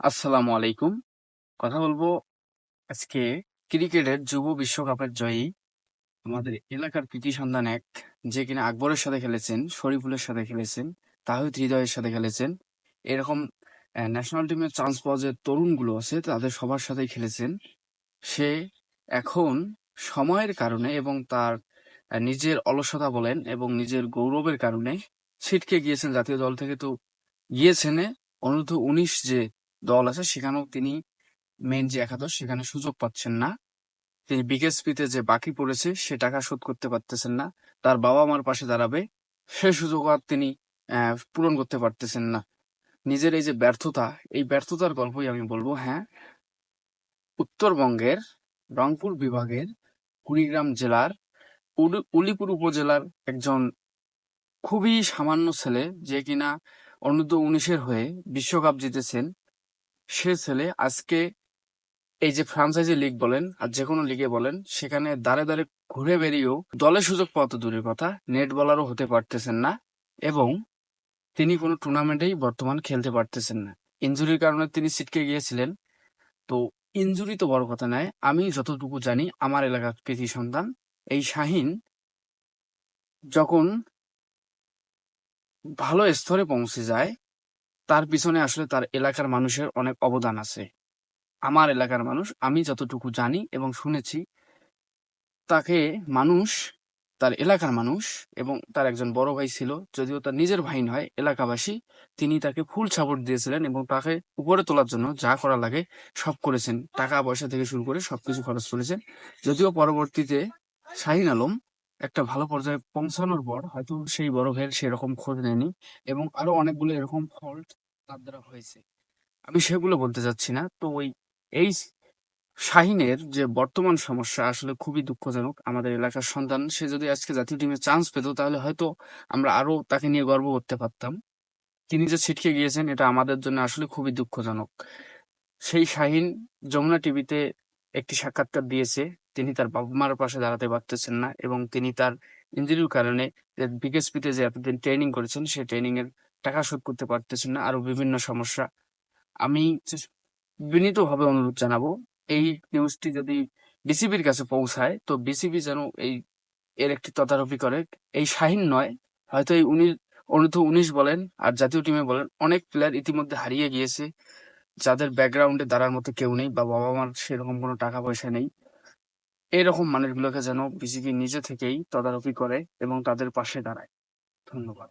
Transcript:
আসসালামু আলাইকুম। কথা বলব আজকে ক্রিকেটের যুব বিশ্বকাপের জয়ী আমাদের এলাকার কৃতি সন্ধান এক, যে কিনা আকবরের সাথে খেলেছেন, শরীফুলের সাথে খেলেছেন, তাহিদ হৃদয়ের সাথে খেলেছেন। এরকম ন্যাশনাল টিমের চান্স পাওয়া যে তরুণগুলো আছে, তাদের সবার সাথে খেলেছেন। সে এখন সময়ের কারণে এবং তার নিজের অলসতা বলেন এবং নিজের গৌরবের কারণে ছিটকে গিয়েছেন জাতীয় দল থেকে। তো গিয়েছেন অনূর্ধ্ব উনিশ যে দল আছে, সেখানেও তিনি মেন যে একাদশ, সেখানে সুযোগ পাচ্ছেন না। তিনি বিকেএসপিতে যে বাকি পড়েছে, সে টাকা শোধ করতে পারতেছেন না। তার বাবা মার পাশে দাঁড়াবে, সে সুযোগ আর তিনি পূরণ করতে পারতেছেন না। নিজের এই যে ব্যর্থতা, এই ব্যর্থতার গল্পই আমি বলব হ্যাঁ। উত্তরবঙ্গের রংপুর বিভাগের কুড়িগ্রাম জেলার উলিপুর উপজেলার একজন খুবই সামান্য ছেলে, যে কিনা অনূর্ধ্ব উনিশের হয়ে বিশ্বকাপ জিতেছেন। সে ছেলে আজকে এই যে ফ্রাঞ্চাইজি লিগ বলেন আর যে কোনো লিগে বলেন, সেখানে দাঁড়ে দাঁড়ে ঘুরে বেরিয়েও দলে সুযোগ পাওয়া তো দূরের কথা নেট বলারও হতে পারতেছেন না এবং তিনি কোনো টুর্নামেন্টেই বর্তমান খেলতে পারতেছেন না। ইনজুরির কারণে তিনি ছিটকে গিয়েছিলেন। তো ইনজুরি তো বড় কথা নয়, আমি যতটুকু জানি আমার এলাকার কৃতি সন্তান, এই শাহিন যখন ভালো স্তরে পৌঁছে যায় তার পিছনে আসলে তার এলাকার মানুষের অনেক অবদান আছে। আমার এলাকার মানুষ, আমি যতটুকু জানি এবং শুনেছি, তাকে মানুষ, তার এলাকার মানুষ এবং তার একজন বড় ভাই ছিল, যদিও তার নিজের ভাই নয়, এলাকাবাসী, তিনি তাকে ফুল সাপোর্ট দিয়েছিলেন এবং তাকে উপরে তোলার জন্য যা করা লাগে সব করেছেন। টাকা পয়সা থেকে শুরু করে সবকিছু খরচ করেছেন। যদিও পরবর্তীতে শাহিন আলম একটা ভালো পর্যায়ে পৌঁছানোর পর হয়তো সেই বড় ভাইয়ের সেরকম খোঁজ নেয়নি এবং আরও অনেকগুলো এরকম ফল্ট তার দ্বারা হয়েছে। আমি সেগুলো বলতে চাচ্ছি না। তো ওই এই শাহিনের যে বর্তমান সমস্যা আসলে খুবই দুঃখজনক। আমাদের এলাকার সন্তান, সে যদি আজকে জাতীয় টিমে চান্স পেত, তাহলে হয়তো আমরা আরও তাকে নিয়ে গর্ব করতে পারতাম। তিনি যে ছিটকে গিয়েছেন, এটা আমাদের জন্য আসলে খুবই দুঃখজনক। সেই শাহিন যমুনা টিভিতে একটি সাক্ষাৎকার দিয়েছে। তিনি তার বাবা মার পাশে দাঁড়াতে পারতেছেন না এবং তিনি তার ইঞ্জুরির কারণে বিকেএসপিতে যে এতদিন ট্রেনিং করেছেন সেই ট্রেনিং এর টাকা শোধ করতে পারতেছেন না আরও বিভিন্ন সমস্যা। আমি বিনীতভাবে অনুরোধ জানাব, এই নিউজটি যদি বিসিবির কাছে পৌঁছায়, তো বিসিবি যেন এই এর একটি তদারকি করে। এই শাহিন নয়, হয়তো এই উনি অনূর্ধ্ব উনিশ বলেন আর জাতীয় টিমে বলেন, অনেক প্লেয়ার ইতিমধ্যে হারিয়ে গিয়েছে। যাদের ব্যাকগ্রাউন্ডে দাঁড়ার মতো কেউ নেই বা বাবা মার সেরকম কোনো টাকা পয়সা নেই, এরকম মানুষগুলোকে যেন বিজিবি নিজে থেকেই তদারকি করে এবং তাদের পাশে দাঁড়ায়। ধন্যবাদ।